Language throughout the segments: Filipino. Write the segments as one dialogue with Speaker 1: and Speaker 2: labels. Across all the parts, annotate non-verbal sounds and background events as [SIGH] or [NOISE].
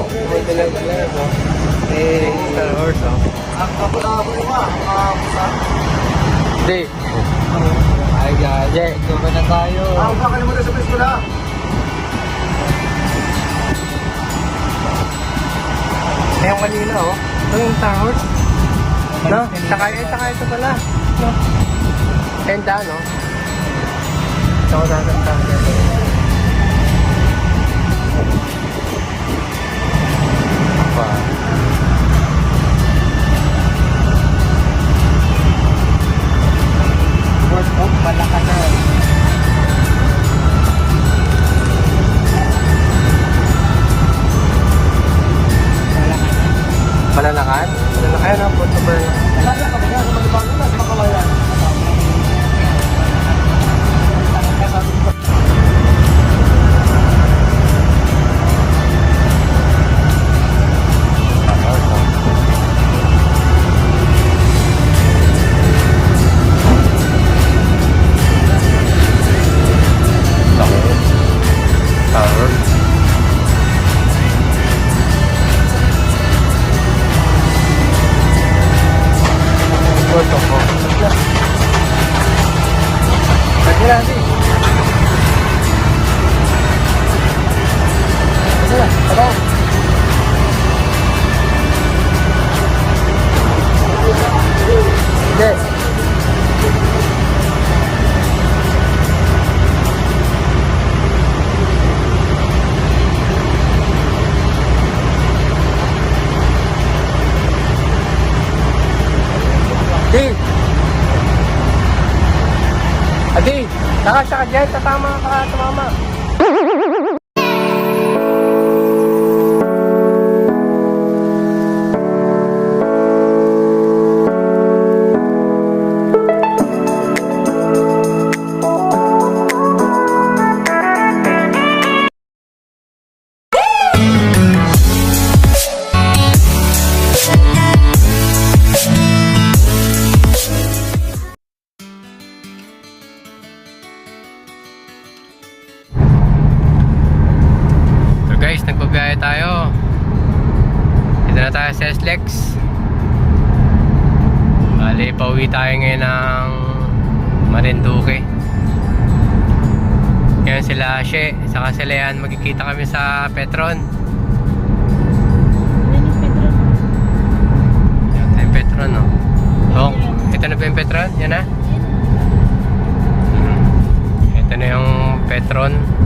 Speaker 1: Lang pala ito. Eh, Star Wars, oh.
Speaker 2: Ako na ako lima.
Speaker 1: Hindi. Ay, gaje. Ito ba na tayo?
Speaker 2: Ba kayo muna sa pwesto na?
Speaker 1: Eh, yung kanina, oh. Ito yung Star. No? Saka, eh, saka ito pala. No? Tenda, no? Ito ko nasasama dito. Di. Adi, saka saka dyan, tatama ka, tumama. So tayo. Dito na tayo sa SLEX. Bali, pauwi tayo ngayon ng Marinduque. Ngayon sila Ashe, saka sila yan, magkikita kami sa Petron. Yung Petron, no? Oh, ito na ba yung Petron? Yan na? Hmm. Ito na yung Petron.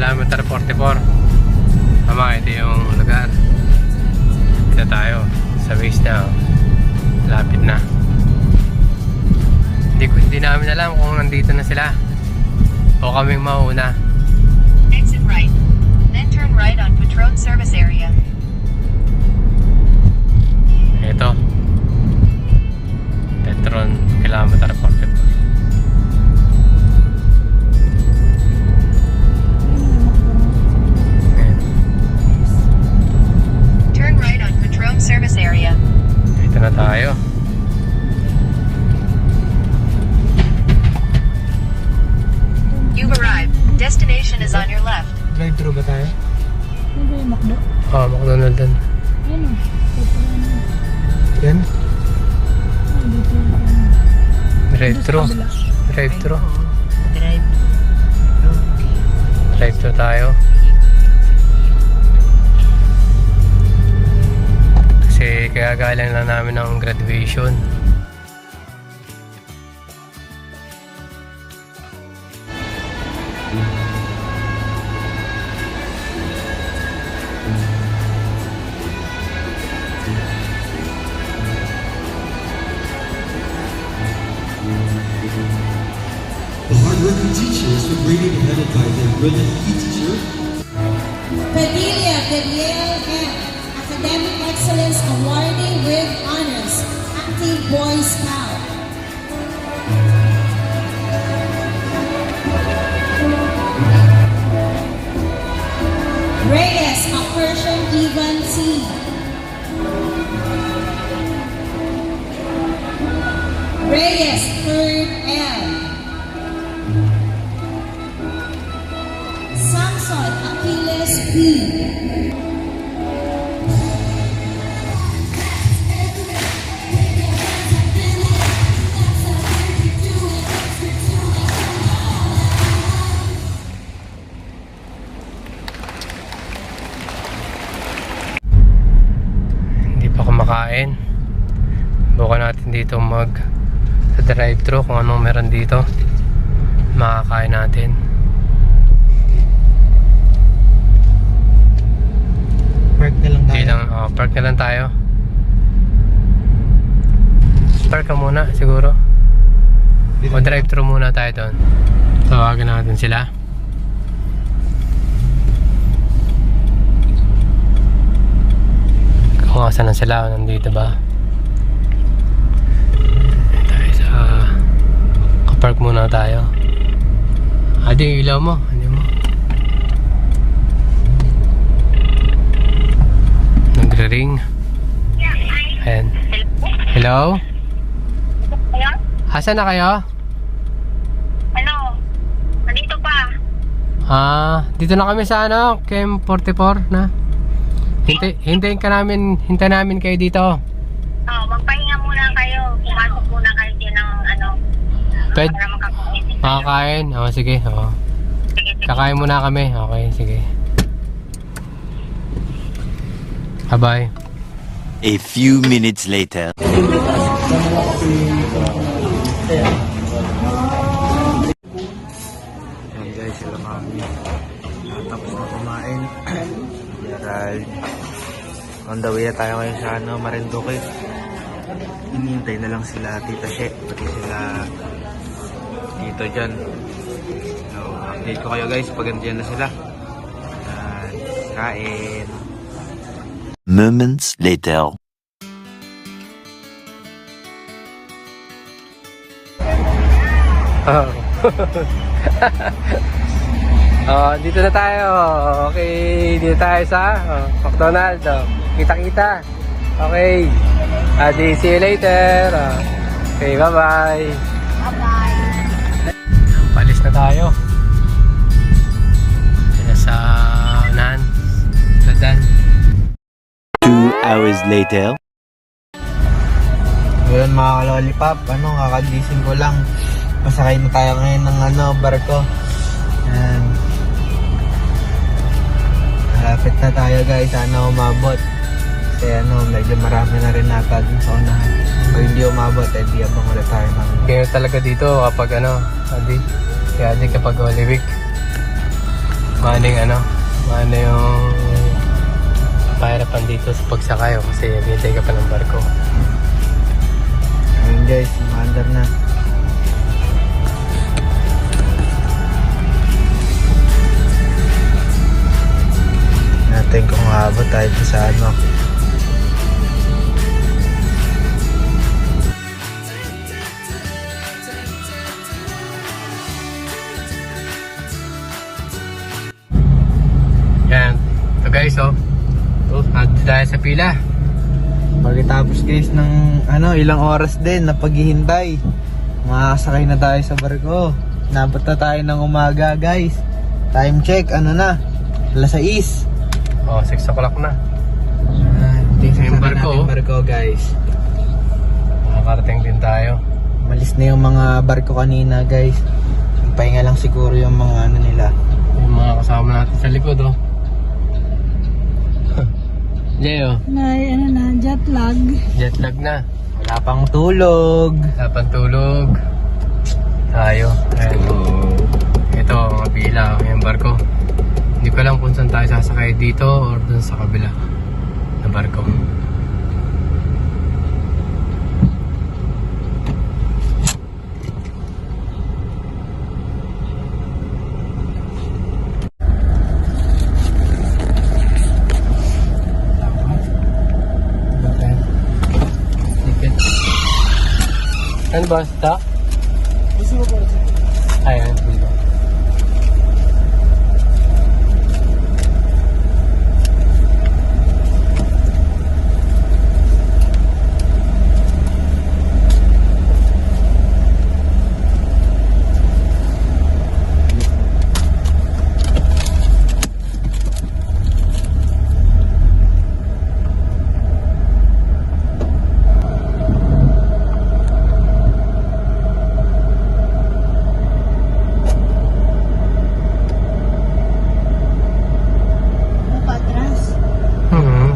Speaker 3: Kilometer
Speaker 1: 44. Tama, ito yung lugar. Ito tayo. Sa base na. Lapit na. Hindi, ko, hindi namin alam kung nandito na sila. O kaming mauna.
Speaker 3: Exit right. Then turn right on Patron Service Area.
Speaker 1: Ito. Petron, kilometer 44. ginagalang lang namin ng graduation.
Speaker 4: The hardworking teachers were greatly beheaded by their brilliant C. Reyes,
Speaker 1: kumakain. Bukan natin dito mag sa drive-thru kung anong meron dito. Makakain natin.
Speaker 2: Park na lang
Speaker 1: Hindi lang, oh, park na lang tayo. Park ka muna siguro. O drive-thru muna tayo doon. Tawagan natin sila. Kung asan na sila, nandito ba? Tayo sa... Kapark muna tayo. Adi, yung ilaw mo. Ano mo? Nagre-ring. Ayan. Hello? Asan na kayo?
Speaker 5: Ano? Nandito pa.
Speaker 1: Ah, dito na kami sa ano, Chem 44 na. Hintay, hintayin ka namin, hintayin namin kayo dito.
Speaker 5: Oh, magpahinga muna kayo. Pumasok muna kayo din ng ano.
Speaker 1: Pwede,
Speaker 5: Para
Speaker 1: makakain. Oo, sige. Oo.
Speaker 5: Sige, sige.
Speaker 1: Kakain muna kami. Okay, sige. Bye-bye.
Speaker 6: A few minutes later.
Speaker 2: Yan guys, sila kami. Tapos na kumain. [CLEARS THROAT] Gerald. On the way na tayo ngayon sa ano, Marinduque. Hinihintay na lang sila Tita She, pati sila Tito John. So, update ko kayo guys pag nandiyan na sila. Yan, kain.
Speaker 6: Moments later.
Speaker 1: Oh. [LAUGHS] oh, dito na tayo. Okay, dito tayo sa oh, McDonald's. Oh. Kita-kita. Okay. Adi, see you later. Okay, bye-bye. Bye-bye. Palis na tayo. Dito sa unahan. Ladan.
Speaker 6: Two hours later.
Speaker 2: Ngayon mga kalolipop, ano, kakagising ko lang. Pasakay na tayo ngayon ng ano, barko. Yan. Malapit na tayo guys, sana umabot. Kasi ano, medyo marami na rin nata dun sa unahan. Kung hindi umabot, eh di abang ulit tayo ng
Speaker 1: Ganyan talaga dito kapag ano, Adi. Kaya Adi kapag Holy Week. Maning ano, maano yung pahirapan dito sa pagsakay kasi hintay ka pa ng barko.
Speaker 2: Ayun guys, umaandar na. Natin kung maabot tayo sa ano.
Speaker 1: Guys oh. Oh, nandito tayo sa pila.
Speaker 2: Pagkatapos guys ng ano, ilang oras din na paghihintay. Makakasakay na tayo sa barko. Nabot na tayo ng umaga guys. Time check, ano na? Alas 6.
Speaker 1: Oh, 6 o'clock na.
Speaker 2: Uh,
Speaker 1: Yung barko, oh.
Speaker 2: barko guys.
Speaker 1: Makakarating din tayo.
Speaker 2: Malis na yung mga barko kanina guys. Pahinga lang siguro yung mga ano nila.
Speaker 1: Yung mga kasama natin sa likod oh. Leo,
Speaker 7: May ano na, jet lag.
Speaker 1: jet lag na.
Speaker 2: Wala pang tulog.
Speaker 1: Dapat tulog. Tayo. Ayan. Ito, mga pila. Yung barko. Hindi ko alam kung saan tayo sasakay dito or dun sa kabila na barko. Ano ba? Ito? Ayan, dito.
Speaker 7: Ano pa atras?
Speaker 1: Hmm.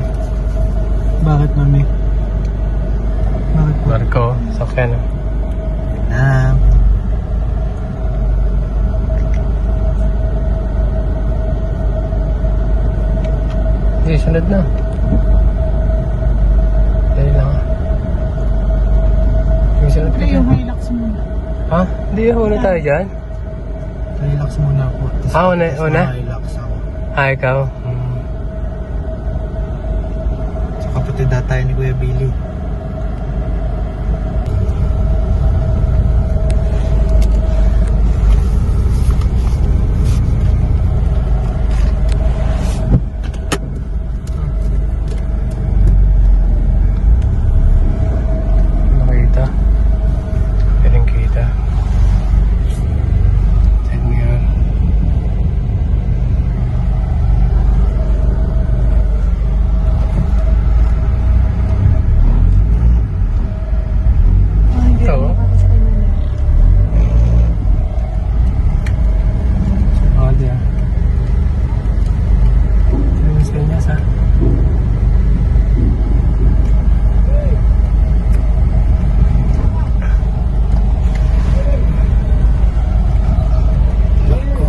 Speaker 2: Bakit, mami? Bakit po?
Speaker 1: Marco, sakyan na.
Speaker 2: Ah,
Speaker 1: Sige, sunod na. Dali lang ah. Sige, sunod ka
Speaker 7: yung
Speaker 1: dyan.
Speaker 7: Hilux muna.
Speaker 1: Ha? Hindi, una tayo dyan.
Speaker 2: relax muna po. Tapos-
Speaker 1: Ah, una-
Speaker 2: tapos
Speaker 1: una?
Speaker 2: Relax ako.
Speaker 1: Ah, ikaw? Hmm.
Speaker 2: Sa kapatid na tayo ni Kuya Billy.
Speaker 1: Nakita. Piling kita. Send me yun. Ito. Oh, dia. Terus kayaknya sa. Nako.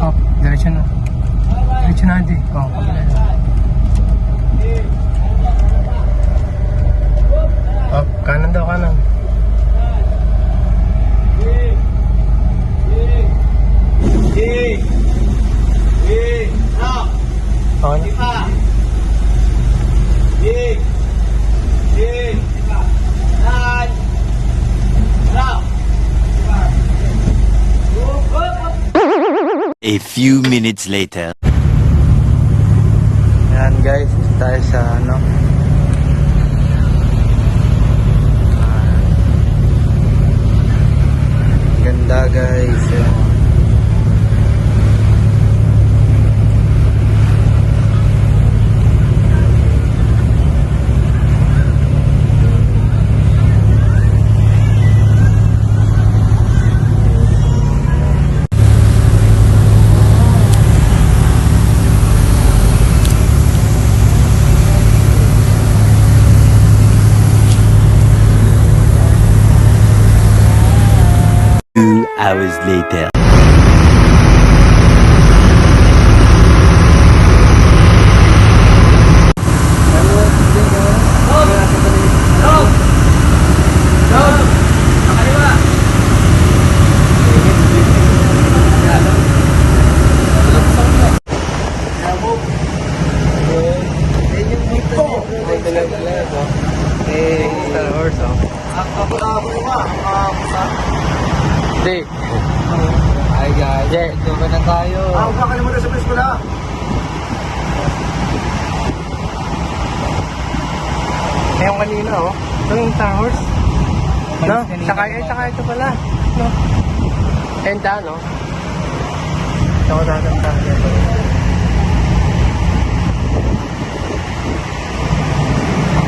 Speaker 1: Oh, diretso na. Diretso na, di. Oh, kabila na. Oh, kanan daw, kanan. Okay na.
Speaker 6: A few minutes later.
Speaker 2: Yan guys, tayo sa ano. Ah, Ganda guys.
Speaker 6: Later.
Speaker 1: Ito ko tatanda.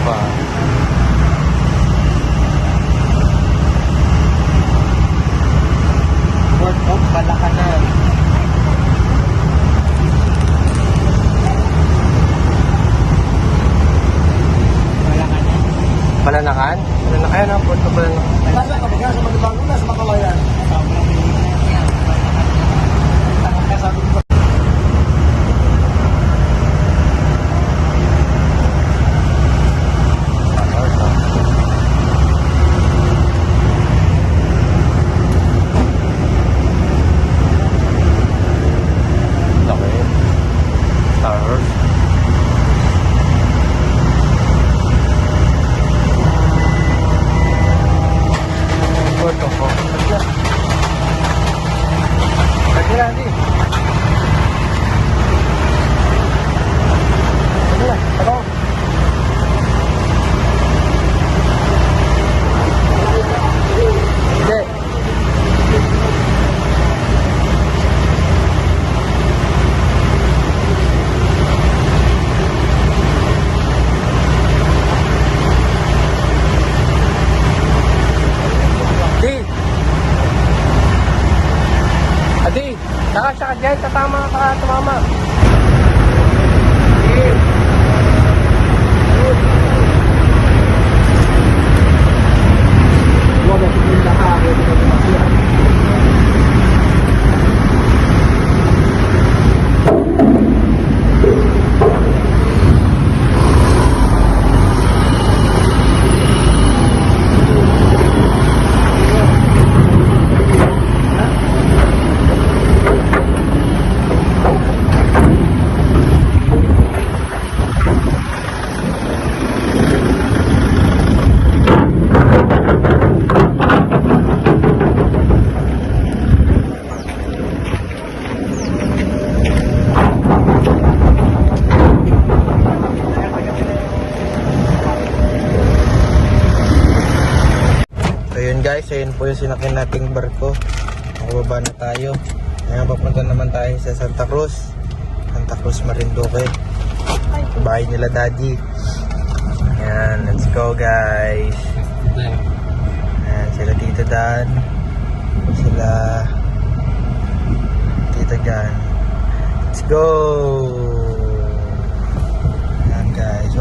Speaker 2: Pa.
Speaker 1: Port of Balakanan. Balakanan? Balanakan? Balanakan, ano? Port of Balanakan.
Speaker 2: Opo.
Speaker 1: Sige na, di. Sige na, ako. Hindi. Di. Adi, dyan, tatama ka, tumama.
Speaker 2: Yung sinakyan nating barko. Nakababa na tayo. Ngayon papunta naman tayo sa Santa Cruz. Santa Cruz Marinduque. Bahay nila daddy. Ayan, let's go guys. Ayan, sila Tito Dan. Sila Tito Jan. Let's go! Ayan guys,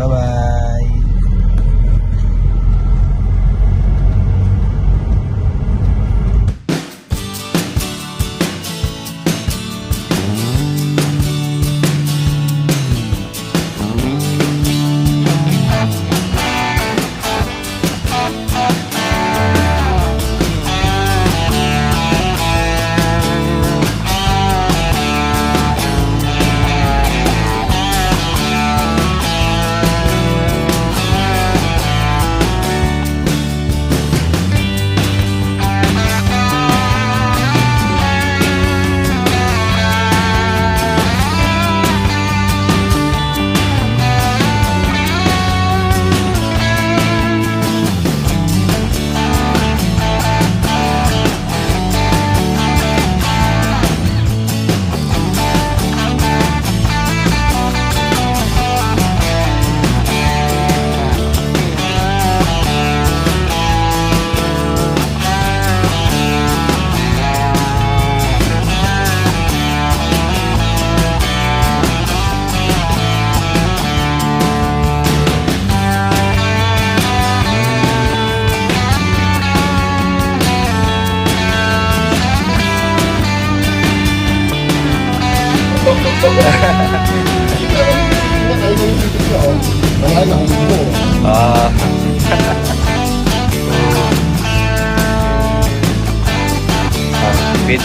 Speaker 2: bye-bye. Ah. [LAUGHS] Ah, fit.